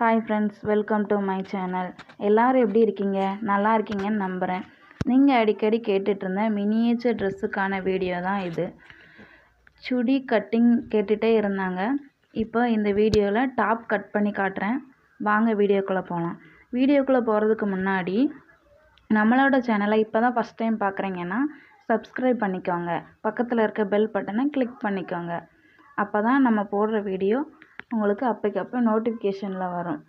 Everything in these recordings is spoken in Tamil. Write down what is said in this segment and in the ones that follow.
Hi friends welcome to my channel எல்லோரும் எப்படி இருக்கீங்க? நல்லா இருக்கீங்கன்னு நம்புகிறேன் நீங்கள் அடிக்கடி கேட்டுட்ருந்த மினியேச்சர் ட்ரெஸ்ஸுக்கான வீடியோ தான் இது. சுடி கட்டிங் கேட்டுகிட்டே இருந்தாங்க. இப்போ இந்த வீடியோவில் டாப் கட் பண்ணி காட்டுறேன். வாங்க வீடியோக்குள்ளே போகலாம் வீடியோக்குள்ளே போகிறதுக்கு முன்னாடி நம்மளோட சேனலை இப்போ தான் ஃபஸ்ட் டைம் பார்க்குறீங்கன்னா சப்ஸ்கிரைப் பண்ணிக்கோங்க. பக்கத்தில் இருக்க பெல் பட்டனை கிளிக் பண்ணிக்கோங்க. அப்போ தான் நம்ம போடுற வீடியோ உங்களுக்கு அப்போக்கப்போ நோட்டிஃபிகேஷனில் வரும்.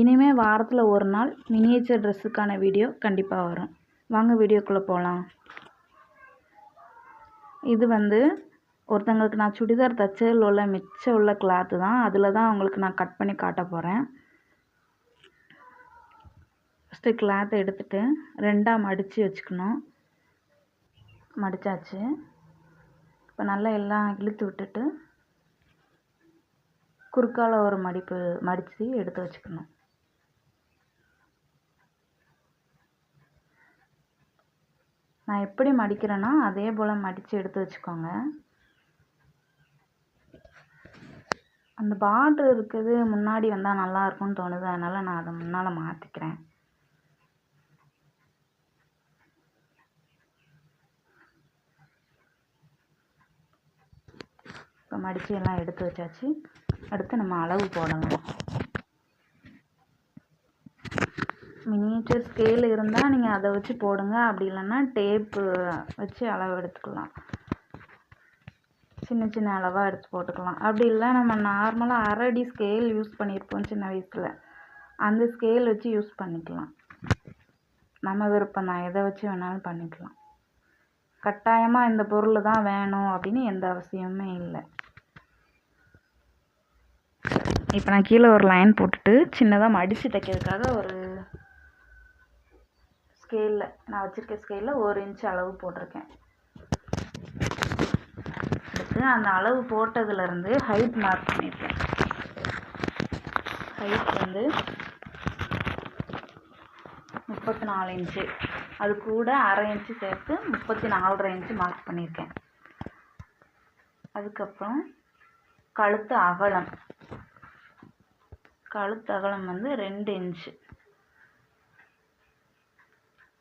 இனிமேல் வாரத்தில் ஒரு நாள் மினியேச்சர் ட்ரெஸ்ஸுக்கான வீடியோ கண்டிப்பாக வரும். வாங்க வீடியோக்குள்ளே போகலாம் இது வந்து ஒருத்தங்களுக்கு நான் சுடிதார் தச்சதில் உள்ள மிச்சம் உள்ள கிளாத்து தான். அதில் தான் உங்களுக்கு நான் கட் பண்ணி காட்ட போகிறேன் ஃபஸ்ட்டு கிளாத்தை எடுத்துகிட்டு ரெண்டாக மடித்து வச்சுக்கணும். மடித்தாச்சு இப்போ நல்லா எல்லாம் இழுத்து விட்டுட்டு குறுக்கால ஒரு மடிப்பு மடித்து எடுத்து வச்சுக்கணும். நான் எப்படி மடிக்கிறேன்னா அதே போல் மடித்து எடுத்து வச்சுக்கோங்க. அந்த பார்டர் இருக்குது முன்னாடி வந்தால் நல்லா இருக்கும்னு தோணுது. அதனால் நான் அதை முன்னால் மாற்றிக்கிறேன் இப்போ மடித்து எல்லாம் எடுத்து வச்சாச்சு. அடுத்து நம்ம அளவு போடணும் மினியேச்சர் ஸ்கேல் இருந்தால் நீங்கள் அதை வச்சு போடுங்க. அப்படி இல்லைன்னா டேப்பு வச்சு அளவு எடுத்துக்கலாம். சின்ன சின்ன அளவாக எடுத்து போட்டுக்கலாம். அப்படி இல்லை நம்ம நார்மலாக அரடி ஸ்கேல் யூஸ் பண்ணியிருப்போம் சின்ன வயசில். அந்த ஸ்கேல் வச்சு யூஸ் பண்ணிக்கலாம். நம்ம விருப்பம் தான். எதை வச்சு வேணாலும் பண்ணிக்கலாம். கட்டாயமாக இந்த பொருள் தான் வேணும் அப்படின்னு எந்த அவசியமுமே இல்லை. இப்போ நான் கீழே ஒரு லைன் போட்டுட்டு சின்னதாக மடித்து தைக்கிறதுக்காக ஒரு ஸ்கேலில் நான் வச்சுருக்க ஸ்கேலில் ஒரு இன்ச் அளவு போட்டிருக்கேன். எடுத்து அந்த அளவு போட்டதுலேருந்து ஹைட் மார்க் பண்ணியிருக்கேன் ஹைட் வந்து முப்பத்தி நாலு இன்ச்சு அது கூட அரை இன்ச்சு சேர்த்து முப்பத்தி நாலரை இன்ச்சு மார்க் பண்ணியிருக்கேன் அதுக்கப்புறம் கழுத்து அகலம். கழுத்து அகலம் வந்து ரெண்டு இன்ச்சு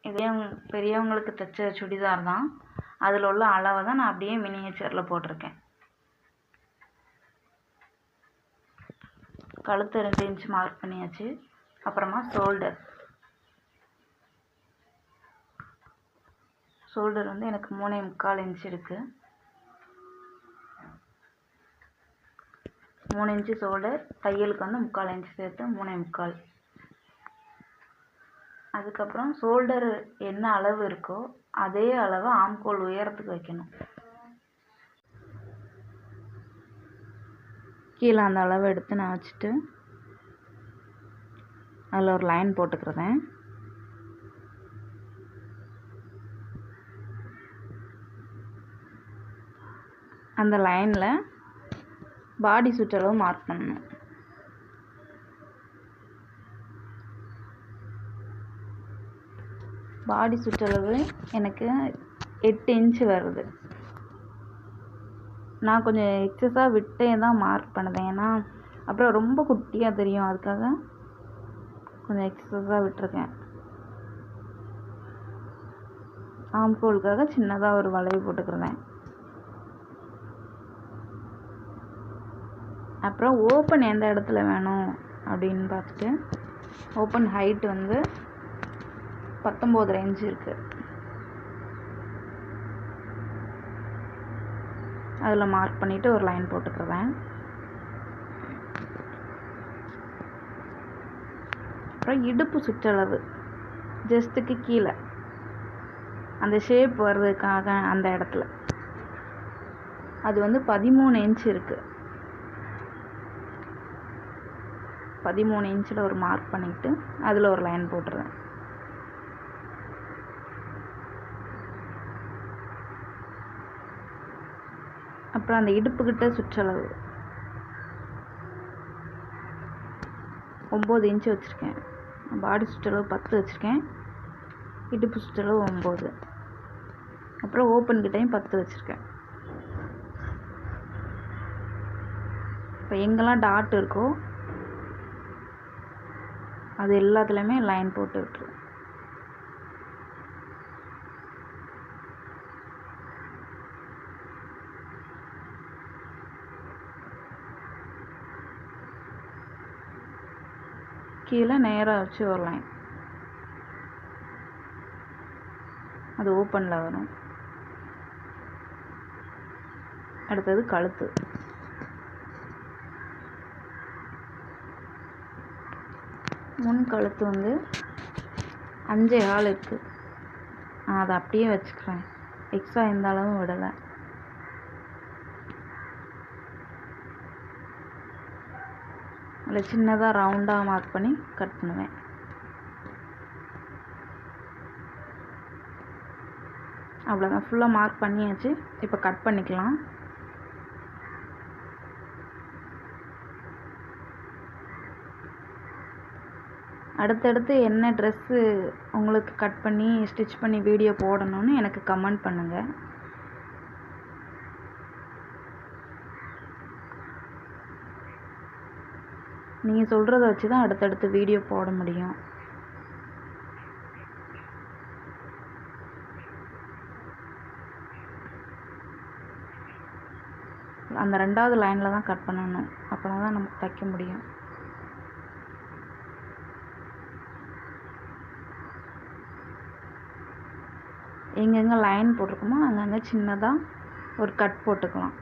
இதே பெரியவங்களுக்கு தைச்ச சுடிதார் தான். அதில் உள்ள அளவை தான் நான் அப்படியே மினியேச்சரில் போட்டிருக்கேன். கழுத்து ரெண்டு இன்ச் மார்க் பண்ணியாச்சு. அப்புறமா ஷோல்டர் ஷோல்டர் வந்து எனக்கு மூணே முக்கால் இன்ச் இருக்குது மூணு இன்ச்சு ஷோல்டர் தையலுக்கு வந்து முக்கால் இன்ச்சு சேர்த்து மூணே முக்கால். அதுக்கப்புறம் ஷோல்டர் என்ன அளவு இருக்கோ அதே அளவு ஆம்கோல் உயரத்துக்கு வைக்கணும். கீழே அந்த அளவு எடுத்து நான் வச்சுட்டு அதில் ஒரு லைன் போட்டுக்கிறேன். அந்த லைனில் பாடி சுற்றளவு மார்க் பண்ணணும். பாடி சுற்றளவு எனக்கு எட்டு இன்ச்சு வருது. நான் கொஞ்சம் எக்ஸஸாக விட்டே தான் மார்க் பண்ணுதேன். ஏன்னா அப்புறம் ரொம்ப குட்டியாக தெரியும். அதுக்காக கொஞ்சம் எக்ஸஸாக விட்டுருக்கேன். ஆம்கோலுக்காக சின்னதாக ஒரு வளைவு போட்டுக்கிறேன் அப்புறம் ஓப்பன் எந்த இடத்துல வேணும் அப்படின்னு பார்த்துட்டு ஓப்பன் ஹைட் வந்து பத்தொம்போது இன்ச் இருக்குது அதில் மார்க் பண்ணிவிட்டு ஒரு லைன் போட்டுக்கிறேன். அப்புறம் இடுப்பு சுற்றளவு ஜஸ்ட்டுக்கு கீழே. அந்த ஷேப் வர்றதுக்காக அந்த இடத்துல. அது வந்து பதிமூணு இன்ச் இருக்குது பதிமூணு இன்ச்சில் ஒரு மார்க் பண்ணிவிட்டு அதில் ஒரு லைன் போட்டுருவேன். அப்புறம் அந்த இடுப்புக்கிட்ட சுற்றளவு. ஒம்பது இன்ச்சு வச்சுருக்கேன். பாடி சுற்றளவு பத்து வச்சுருக்கேன். இடுப்பு சுற்றளவு ஒம்பது. அப்புறம் ஓப்பன் கிட்டையும் பத்து வச்சுருக்கேன். இப்போ எங்கெல்லாம் டாட் இருக்கோ அது எல்லாத்துலேயுமே லைன் போட்டு விட்டுரு கீழே நேராக வச்சு ஒரு லைன் அது ஓப்பனில் வரும். அடுத்தது கழுத்து. முன் கழுத்து வந்து அஞ்சே கால் இருக்குது நான் அதை அப்படியே வச்சுக்கிறேன். எக்ஸ்ட்ரா எந்த அளவும் விடலை. அதில் சின்னதாக ரவுண்டாக மார்க் பண்ணி கட் பண்ணுவேன். அவ்வளோதான் ஃபுல்லாக மார்க் பண்ணியாச்சு. இப்போ கட் பண்ணிக்கலாம். அடுத்தடுத்து என்ன ட்ரெஸ்ஸு உங்களுக்கு கட் பண்ணி ஸ்டிச் பண்ணி வீடியோ போடணும்னு எனக்கு கமெண்ட் பண்ணுங்கள் நீங்கள் சொல்கிறத வச்சு தான் அடுத்தடுத்து வீடியோ போட முடியும். அந்த ரெண்டாவது லைனில் தான் கட் பண்ணணும். அப்போனா தான் நமக்கு தைக்க முடியும். எங்கெங்கே லைன் போட்டிருக்கோமோ அங்கங்கே சின்னதாக ஒரு கட் போட்டுக்கலாம்.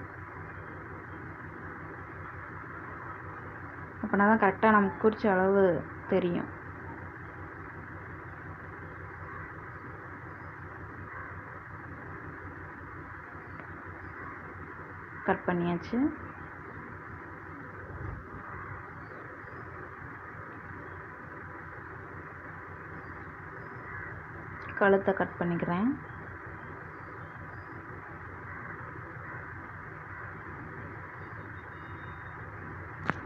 அப்படின்னா தான் கரெக்டாக நமக்கு குறித்த அளவு தெரியும். கட் பண்ணியாச்சு. கழுத்தை கட் பண்ணிக்கிறேன்.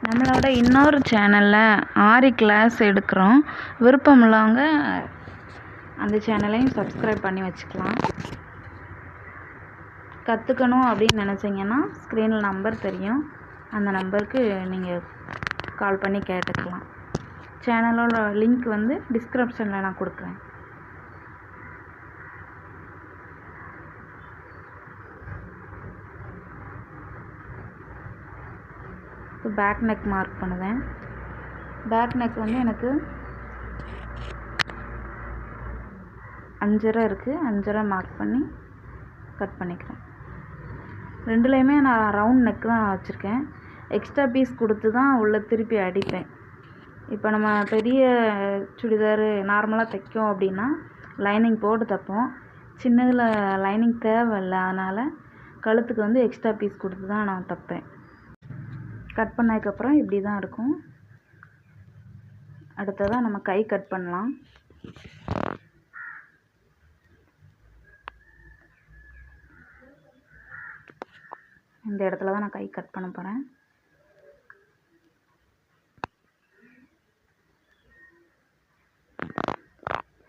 நம்மளோட இன்னொரு சேனலில் ஆரி கிளாஸ் எடுக்கிறோம். விருப்பம் உள்ளவங்க அந்த சேனலையும் சப்ஸ்கிரைப் பண்ணி வச்சுக்கலாம். கற்றுக்கணும் அப்படின்னு நினச்சிங்கன்னா ஸ்க்ரீனில் நம்பர் தெரியும். அந்த நம்பருக்கு நீங்கள் கால் பண்ணி கேட்டுக்கலாம். சேனலோட லிங்க் வந்து டிஸ்கிரிப்ஷனில் நான் கொடுக்குறேன். இப்போ பேக் நெக் மார்க் பண்ணுவேன். பேக் நெக் வந்து எனக்கு அஞ்சரை இருக்குது அஞ்சரை மார்க் பண்ணி கட் பண்ணிக்கிறேன். ரெண்டுலேயுமே நான் ரவுண்ட் நெக் தான் வச்சுருக்கேன். எக்ஸ்ட்ரா பீஸ் கொடுத்து தான் உள்ளே திருப்பி அடிப்பேன். இப்போ நம்ம பெரிய சுடிதார் நார்மலாக தைக்கோம் அப்படின்னா லைனிங் போட்டு தைப்போம். சின்னதில் லைனிங் தேவையில்ல. அதனால் கழுத்துக்கு வந்து எக்ஸ்ட்ரா பீஸ் கொடுத்து தான் நான் தைப்பேன். கட் பண்ணதுக்கப்புறம் இப்படி தான் இருக்கும். அடுத்ததாக நம்ம கை கட் பண்ணலாம். இந்த இடத்துல தான் நான் கை கட் பண்ண போகிறேன்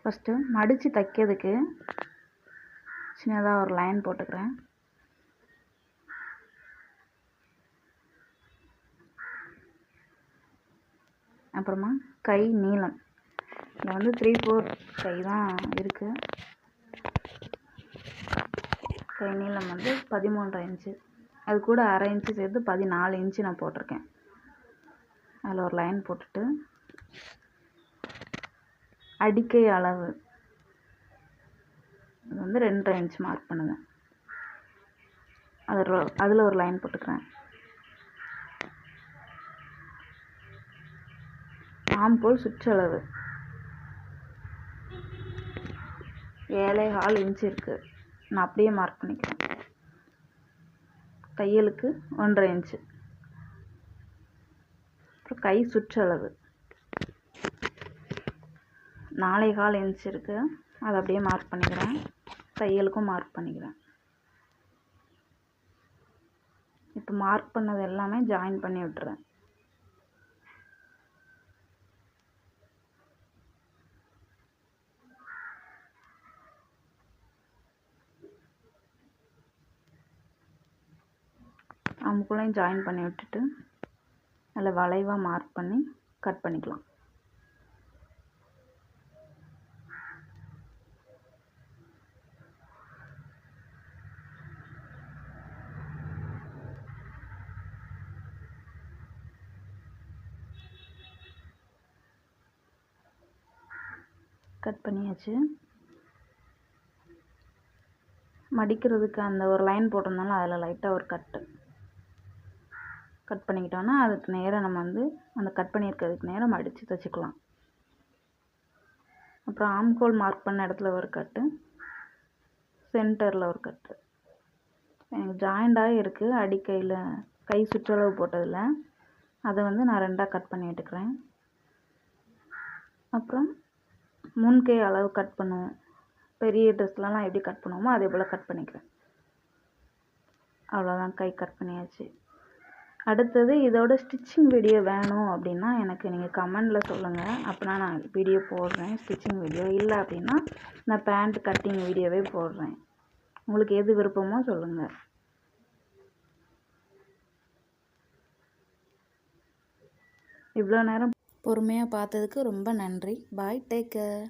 ஃபஸ்ட்டு மடித்து தைக்கிறதுக்கு சின்னதாக ஒரு லைன் போட்டுக்கிறேன். அப்புறமா கை நீளம். இதில் வந்து த்ரீ ஃபோர் கை தான் இருக்குது கை நீளம் வந்து பதிமூன்றரை இன்ச்சு. அது கூட அரை இன்ச்சு சேர்த்து பதினாலு இன்ச்சு நான் போட்டிருக்கேன். அதில் ஒரு லைன் போட்டுட்டு. அடிக்கை அளவு. இது வந்து ரெண்டரை இன்ச் மார்க் பண்ணுவேன் அதில் அதில் ஒரு லைன் போட்டுக்கிறேன். போல் சுற்றளவு. ஏழை கால் இன்ச் இருக்குது நான் அப்படியே மார்க் பண்ணிக்கிறேன். தையலுக்கு ஒன்றரை இன்ச்சு அப்புறம் கை சுற்றளவு. நாளை கால் இன்ச் இருக்குது அதை அப்படியே மார்க் பண்ணிக்கிறேன். தையலுக்கும் மார்க் பண்ணிக்கிறேன். இப்போ மார்க் பண்ணது எல்லாமே ஜாயின் பண்ணி விட்டுறேன். அமுக்குள்ளையும் ஜாயின் பண்ணி விட்டுட்டு நல்லா வளைவாக மார்க் பண்ணி கட் பண்ணிக்கலாம். கட் பண்ணியாச்சு. மடிக்கிறதுக்கு அந்த ஒரு லைன் போட்டிருந்தாலும் அதில் லைட்டாக ஒரு கட்டு கட் பண்ணிக்கிட்டோன்னா அதுக்கு நேராக நம்ம வந்து அந்த கட் பண்ணியிருக்கிறதுக்கு நேரம் மடித்து தைச்சிக்கலாம் அப்புறம் ஆம்கோல் மார்க் பண்ண இடத்துல ஒரு கட்டு சென்டரில் ஒரு கட்டு எனக்கு ஜாயிண்டாக இருக்குது அடிக்கையில் கை சுற்றளவு போட்டதில் அதை வந்து நான் ரெண்டாக கட் பண்ணி எடுக்கிறேன். அப்புறம் முன்கை அளவு கட் பண்ணுவோம். பெரிய ட்ரெஸ்லலாம் எப்படி கட் பண்ணுவோமோ அதே போல் கட் பண்ணிக்கிறேன். அவ்வளோதான் கை கட் பண்ணியாச்சு. அடுத்தது இதோட ஸ்டிச்சிங் வீடியோ வேணும் அப்படின்னா எனக்கு நீங்கள் கமெண்டில் சொல்லுங்கள் அப்படின்னா நான் வீடியோ போடுறேன். ஸ்டிச்சிங் வீடியோ இல்லை அப்படின்னா நான் பேண்ட் கட்டிங் வீடியோவே போடுறேன். உங்களுக்கு எது விருப்பமோ சொல்லுங்கள் இவ்வளோ நேரம் பொறுமையாக பார்த்ததுக்கு ரொம்ப நன்றி. Bye take care